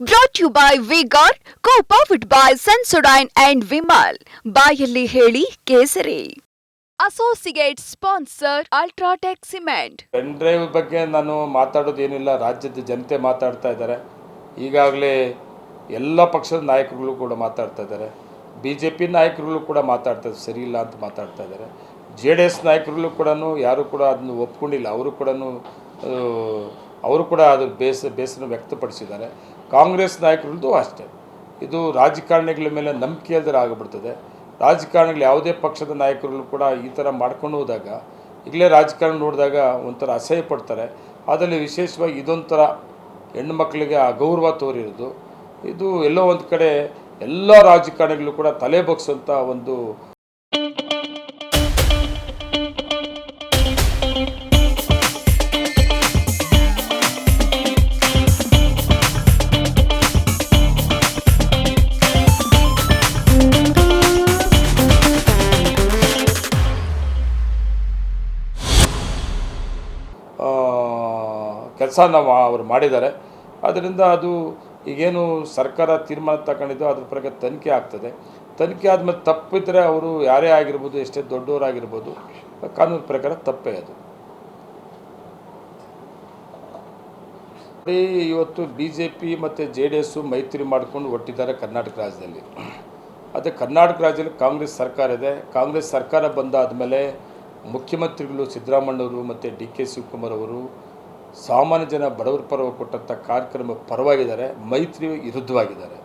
Brought you by Vigor co powered by Sensodyne and Vimal ಬಾಯಲ್ಲಿ ಹೇಳಿ ಕೇಸರಿ. Associate sponsor UltraTech cement pen drive ಬಗ್ಗೆ ನಾನು ಮಾತಾಡೋದೇನಿಲ್ಲ, ರಾಜ್ಯದ ಜನತೆ ಮಾತಾಡ್ತಾ ಇದ್ದಾರೆ. ಈಗಾಗಲೇ ಎಲ್ಲ ಪಕ್ಷದ ನಾಯಕರುಗಳು ಕೂಡ ಮಾತಾಡ್ತಾ ಇದ್ದಾರೆ. ಬಿ ಜೆ ಪಿ ನಾಯಕರುಗಳು ಕೂಡ ಮಾತಾಡ್ತಾ ಸರಿ ಇಲ್ಲ ಅಂತ ಮಾತಾಡ್ತಾ ಇದ್ದಾರೆ. ಜೆ ಡಿ ಎಸ್ ನಾಯಕರುಗಳು ಕೂಡ ಯಾರು ಕೂಡ ಅದನ್ನು ಒಪ್ಕೊಂಡಿಲ್ಲ. ಅವರು ಕೂಡ ಅವರು ಕೂಡ ಅದ್ರ ಬೇಸ, ಬೇಸನ್ನು ವ್ಯಕ್ತಪಡಿಸಿದ್ದಾರೆ. ಕಾಂಗ್ರೆಸ್ ನಾಯಕರದ್ದು ಅಷ್ಟೇ. ಇದು ರಾಜಕಾರಣಿಗಳ ಮೇಲೆ ನಂಬಿಕೆ ಇಲ್ದರೆ ಆಗಿಬಿಡ್ತದೆ ರಾಜಕಾರಣಿಗಳು ಯಾವುದೇ ಪಕ್ಷದ ನಾಯಕರುಗಳು ಕೂಡ ಈ ಥರ ಮಾಡ್ಕೊಂಡು ಹೋದಾಗ, ಈಗಲೇ ರಾಜಕಾರಣ ನೋಡಿದಾಗ ಒಂಥರ ಅಸಹ್ಯ ಪಡ್ತಾರೆ. ಅದರಲ್ಲಿ ವಿಶೇಷವಾಗಿ ಇದೊಂಥರ ಹೆಣ್ಣು ಮಕ್ಕಳಿಗೆ ಅಗೌರವ ತೋರಿರೋದು. ಇದು ಎಲ್ಲೋ ಒಂದು ಕಡೆ ಎಲ್ಲ ರಾಜಕಾರಣಿಗಳು ಕೂಡ ತಲೆ ಬಗ್ಸೋಂಥ ಒಂದು ಕೆಲಸ ನಾವು ಅವರು ಮಾಡಿದ್ದಾರೆ. ಅದರಿಂದ ಅದು ಈಗೇನು ಸರ್ಕಾರ ತೀರ್ಮಾನ ತಗೊಂಡಿದ್ದು ಅದ್ರ ಪ್ರಕಾರ ತನಿಖೆ ಆಗ್ತದೆ. ತನಿಖೆ ಆದಮೇಲೆ ತಪ್ಪಿದ್ರೆ ಅವರು ಯಾರೇ ಆಗಿರ್ಬೋದು, ಎಷ್ಟೇ ದೊಡ್ಡವರಾಗಿರ್ಬೋದು, ಕಾನೂನು ಪ್ರಕಾರ ತಪ್ಪೇ ಅದು. ಇವತ್ತು ಬಿ ಜೆ ಪಿ ಮತ್ತು ಜೆ ಡಿ ಎಸ್ಸು ಮೈತ್ರಿ ಮಾಡ್ಕೊಂಡು ಒಟ್ಟಿದ್ದಾರೆ ಕರ್ನಾಟಕ ರಾಜ್ಯದಲ್ಲಿ. ಅದೇ ಕರ್ನಾಟಕ ರಾಜ್ಯದಲ್ಲಿ ಕಾಂಗ್ರೆಸ್ ಸರ್ಕಾರ ಇದೆ. ಕಾಂಗ್ರೆಸ್ ಸರ್ಕಾರ ಬಂದಾದ ಮೇಲೆ ಮುಖ್ಯಮಂತ್ರಿಗಳು ಸಿದ್ದರಾಮಣ್ಣವರು ಮತ್ತು ಡಿ ಕೆ ಶಿವಕುಮಾರ್ ಅವರು ಸಾಮಾನ್ಯ ಜನ ಬಡವರ ಪರವಾಗಿ ಕೊಟ್ಟಂಥ ಕಾರ್ಯಕ್ರಮ ಪರವಾಗಿದ್ದಾರೆ ಮೈತ್ರಿ ವಿರುದ್ಧವಾಗಿದ್ದಾರೆ.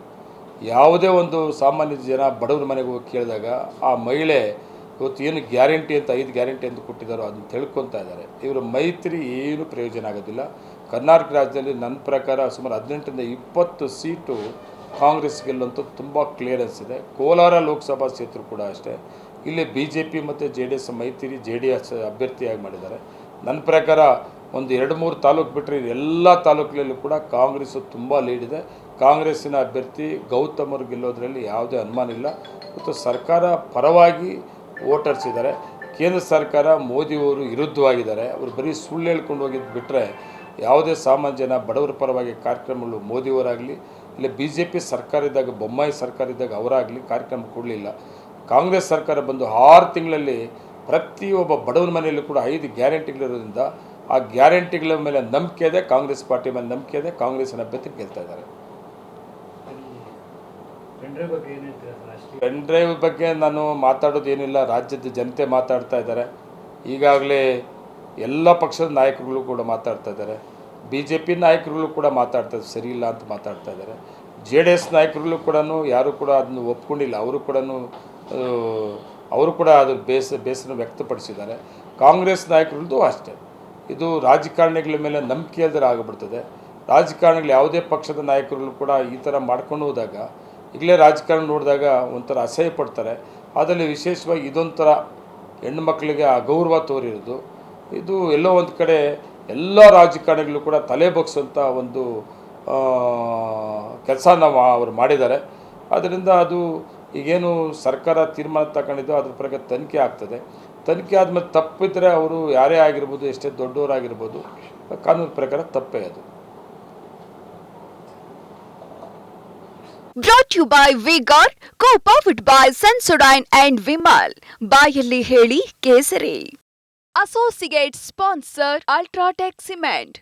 ಯಾವುದೇ ಒಂದು ಸಾಮಾನ್ಯ ಜನ ಬಡವರ ಮನೆಗೆ ಹೋಗಿ ಕೇಳಿದಾಗ ಆ ಮಹಿಳೆ ಇವತ್ತು ಏನು ಗ್ಯಾರಂಟಿ ಅಂತ, ಐದು ಗ್ಯಾರಂಟಿ ಅಂತ ಕೊಟ್ಟಿದ್ದಾರೋ ಅದನ್ನು ತಿಳ್ಕೊತಾ ಇದ್ದಾರೆ. ಇವರ ಮೈತ್ರಿ ಏನು ಪ್ರಯೋಜನ ಆಗೋದಿಲ್ಲ. ಕರ್ನಾಟಕ ರಾಜ್ಯದಲ್ಲಿ ನನ್ನ ಪ್ರಕಾರ ಸುಮಾರು ಹದಿನೆಂಟರಿಂದ ಇಪ್ಪತ್ತು ಸೀಟು ಕಾಂಗ್ರೆಸ್ ಗೆಲ್ಲಂತೂ ತುಂಬ ಕ್ಲಿಯರೆನ್ಸ್ ಇದೆ. ಕೋಲಾರ ಲೋಕಸಭಾ ಕ್ಷೇತ್ರ ಕೂಡ ಅಷ್ಟೇ. ಇಲ್ಲಿ ಬಿ ಜೆ ಪಿ ಮತ್ತು ಜೆ ಡಿ ಎಸ್ ಮೈತ್ರಿ ಜೆ ಡಿ ಎಸ್ ಅಭ್ಯರ್ಥಿಯಾಗಿ ಮಾಡಿದ್ದಾರೆ. ನನ್ನ ಪ್ರಕಾರ ಒಂದು ಎರಡು ಮೂರು ತಾಲೂಕು ಬಿಟ್ಟರೆ ಎಲ್ಲ ತಾಲೂಕಿನಲ್ಲೂ ಕೂಡ ಕಾಂಗ್ರೆಸ್ ತುಂಬ ಲೀಡ್ ಇದೆ. ಕಾಂಗ್ರೆಸ್ಸಿನ ಅಭ್ಯರ್ಥಿ ಗೌತಮ್ ಅವರು ಗೆಲ್ಲೋದ್ರಲ್ಲಿ ಯಾವುದೇ ಅನುಮಾನ ಇಲ್ಲ. ಮತ್ತು ಸರ್ಕಾರ ಪರವಾಗಿ ವೋಟರ್ಸ್ ಇದ್ದಾರೆ ಕೇಂದ್ರ ಸರ್ಕಾರ ಮೋದಿಯವರು ವಿರುದ್ಧವಾಗಿದ್ದಾರೆ. ಅವರು ಬರೀ ಸುಳ್ಳು ಹೇಳ್ಕೊಂಡು ಹೋಗಿದ್ದು ಬಿಟ್ಟರೆ ಯಾವುದೇ ಸಾಮಾನ್ಯ ಜನ ಬಡವರ ಪರವಾಗಿ ಕಾರ್ಯಕ್ರಮಗಳು ಮೋದಿಯವರಾಗಲಿ ಇಲ್ಲ ಬಿ ಜೆ ಪಿ ಸರ್ಕಾರ ಇದ್ದಾಗ, ಬೊಮ್ಮಾಯಿ ಸರ್ಕಾರ ಇದ್ದಾಗ ಅವರಾಗಲಿ ಕಾರ್ಯಕ್ರಮ ಕೊಡಲಿಲ್ಲ. ಕಾಂಗ್ರೆಸ್ ಸರ್ಕಾರ ಬಂದು ಆರು ತಿಂಗಳಲ್ಲಿ ಪ್ರತಿಯೊಬ್ಬ ಬಡವನ ಮನೆಯಲ್ಲೂ ಕೂಡ ಐದು ಗ್ಯಾರಂಟಿಗಳಿರೋದ್ರಿಂದ ಆ ಗ್ಯಾರಂಟಿಗಳ ಮೇಲೆ ನಂಬಿಕೆ ಇದೆ ಕಾಂಗ್ರೆಸ್ ಪಾರ್ಟಿ ಮೇಲೆ ನಂಬಿಕೆ ಇದೆ ಕಾಂಗ್ರೆಸ್ ಅಭ್ಯರ್ಥಿ ಗೆಲ್ತಾ ಇದ್ದಾರೆ. ಪೆನ್ ಡ್ರೈವ್ ಬಗ್ಗೆ ನಾನು ಮಾತಾಡೋದೇನಿಲ್ಲ ರಾಜ್ಯದ ಜನತೆ ಮಾತಾಡ್ತಾ ಇದ್ದಾರೆ. ಈಗಾಗಲೇ ಎಲ್ಲ ಪಕ್ಷದ ನಾಯಕರುಗಳು ಕೂಡ ಮಾತಾಡ್ತಾ ಇದ್ದಾರೆ. ಬಿ ಜೆ ಪಿ ನಾಯಕರುಗಳು ಕೂಡ ಮಾತಾಡ್ತಾ ಇದ್ದಾರೆ ಸರಿ ಇಲ್ಲ ಅಂತ ಮಾತಾಡ್ತಾ ಇದ್ದಾರೆ. ಜೆ ಡಿ ಎಸ್ ನಾಯಕರುಗಳು ಕೂಡ ಯಾರು ಕೂಡ ಅದನ್ನು ಒಪ್ಕೊಂಡಿಲ್ಲ. ಅವರು ಕೂಡ ಅವರು ಕೂಡ ಅದ್ರ ಬೇಸ ಬೇಸರ ವ್ಯಕ್ತಪಡಿಸಿದ್ದಾರೆ. ಕಾಂಗ್ರೆಸ್ ನಾಯಕರದ್ದು ಅಷ್ಟೇ. ಇದು ರಾಜಕಾರಣಿಗಳ ಮೇಲೆ ನಂಬಿಕೆ ಇಲ್ದರೆ ಆಗಿಬಿಡ್ತದೆ. ರಾಜಕಾರಣಿಗಳು ಯಾವುದೇ ಪಕ್ಷದ ನಾಯಕರುಗಳು ಕೂಡ ಈ ಥರ ಮಾಡ್ಕೊಂಡು ಹೋದಾಗ, ಈಗಲೇ ರಾಜಕಾರಣ ನೋಡಿದಾಗ ಒಂಥರ ಅಸಹ್ಯ ಪಡ್ತಾರೆ. ಅದರಲ್ಲಿ ವಿಶೇಷವಾಗಿ ಇದೊಂಥರ ಹೆಣ್ಣು ಮಕ್ಕಳಿಗೆ ಅಗೌರವ ತೋರಿರೋದು. ಇದು ಎಲ್ಲೋ ಒಂದು ಕಡೆ ಎಲ್ಲ ರಾಜಕಾರಣಿಗಳು ಕೂಡ ತಲೆ ಬಗ್ಸೋಂಥ ಒಂದು ಕೆಲಸ ನಾವು ಅವರು ಮಾಡಿದ್ದಾರೆ. ಅದರಿಂದ ಅದು ಈಗೇನು ಸರ್ಕಾರ ತೀರ್ಮಾನ ತಗೊಂಡಿದ್ದು ಅದ್ರ ಪ್ರಕಾರ ತನಿಖೆ ಆಗ್ತದೆ. ತನಿಖೆ ಆದಮೇಲೆ ತಪ್ಪಿದ್ರೆ ಅವರು ಯಾರೇ ಆಗಿರ್ಬೋದು, ಎಷ್ಟೇ ದೊಡ್ಡವರಾಗಿರ್ಬೋದು, ಕಾನೂನು ಪ್ರಕಾರ ತಪ್ಪೇ ಅದು. Brought you by Vigor co powered by Sensodyne and Vimal ಬಾಯಲ್ಲಿ ಹೇಳಿ ಕೇಸರಿ. Associate sponsor UltraTech cement